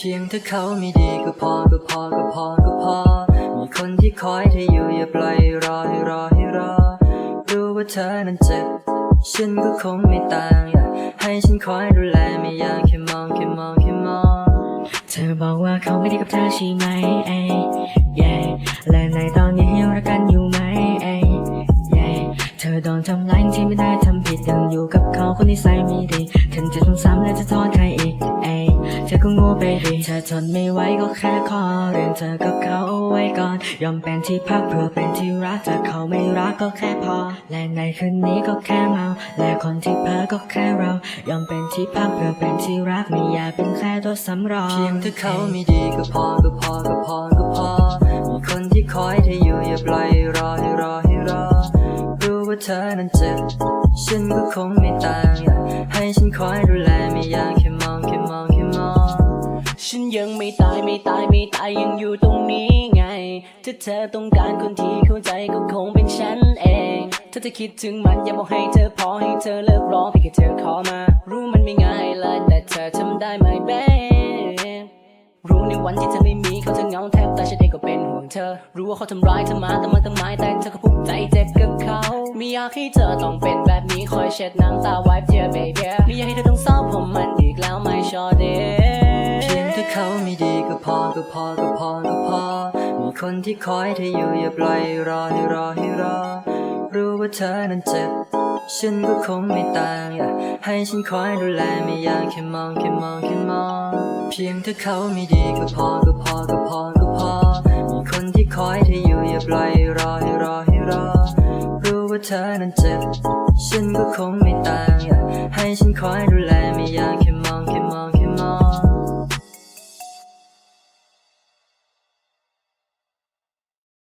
เพียงถ้าเขาไม่ดีก็พอก็พอก็พอก็พอ มีคนที่คอยเธออยู่อย่าปล่อยรอให้รอให้รอ รู้ว่าเธอนั้นเจ็บ ฉันก็คงไม่ต่างอยากให้ฉันคอยดูแลไม่อยากแค่มองแค่มองแค่มอง เธอบอกว่าเขาไม่ดีกับเธอใช่ไหมเอ้ย yeah และในตอนนี้ยังรักกันอยู่ไหมเอ้ย yeah เธอโดนทำร้ายที่ไม่ได้ทำผิดยังอยู่กับเขาคนที่ใส่ไม่ดี ถึงจะทำซ้ำและจะโทษใคร เธอก็งูไปดีเธอทนไม่ไหวก็แค่ขอเรื่องเธอกับเขาเอาไว้ก่อน ยอมเป็นที่พักเพื่อเป็นที่รักถ้าเขาไม่รักก็แค่พอ และในคืนนี้ก็แค่เมา และคนที่เพ้อก็แค่เรา ยอมเป็นที่พักเพื่อเป็นที่รักไม่อยากเป็นแค่ตัวสำรองเพียงถ้าเขาไม่ดีก็พอก็พอก็พอก็พอ มีคนที่คอยเธออยู่อย่าปล่อยรอให้รอให้รอรู้ว่าเธอนั้นเจ็บฉันก็คงไม่ต่างให้ฉันคอยดูแลไม่อยาก ฉันยังไม่ตายไม่ตายไม่ตายยังอยู่ตรงนี้ไง ถ้าเธอต้องการคนที่เข้าใจก็คงเป็นฉันเอง ถ้าเธอคิดถึงมันอย่าบอกให้เธอพอให้เธอเลิกรอเพียงแค่เธอขอมา รู้มันไม่ง่ายเลยแต่เธอทำได้ไหมเบ๊รู้ในวันที่เธอไม่มีเขาเธอเหงาแทบตายฉันเองก็เป็นห่วงเธอ รู้ว่าเขาทำร้ายเธอมาแต่มันตั้งไม้แต่เธอก็ภูมิใจเจ็บกับเขาไม่อยากให้เธอต้องเป็นแบบนี้คอยเช็ดน้ำตาไว้เพื่อ baby ไม่อยากให้เธอต้องเศร้าผมมันอี ไม่ดีก็พอก็พอก็พอก็พอ มีคนที่คอยเธออยู่อย่าปล่อยรอให้รอให้รอ รู้ว่าเธอนั้นเจ็บ ฉันก็คงไม่ต่างอยากให้ฉันคอยดูแลไม่อยากแค่มองแค่มองแค่มอง เพียงถ้าเขาไม่ดีก็พอก็พอก็พอก็พอ มีคนที่คอยเธออยู่อย่าปล่อยรอให้รอให้รอ รู้ว่าเธอนั้นเจ็บ ฉันก็คงไม่ต่างอยากให้ฉันคอยดูแลไม่อยากแค่มอง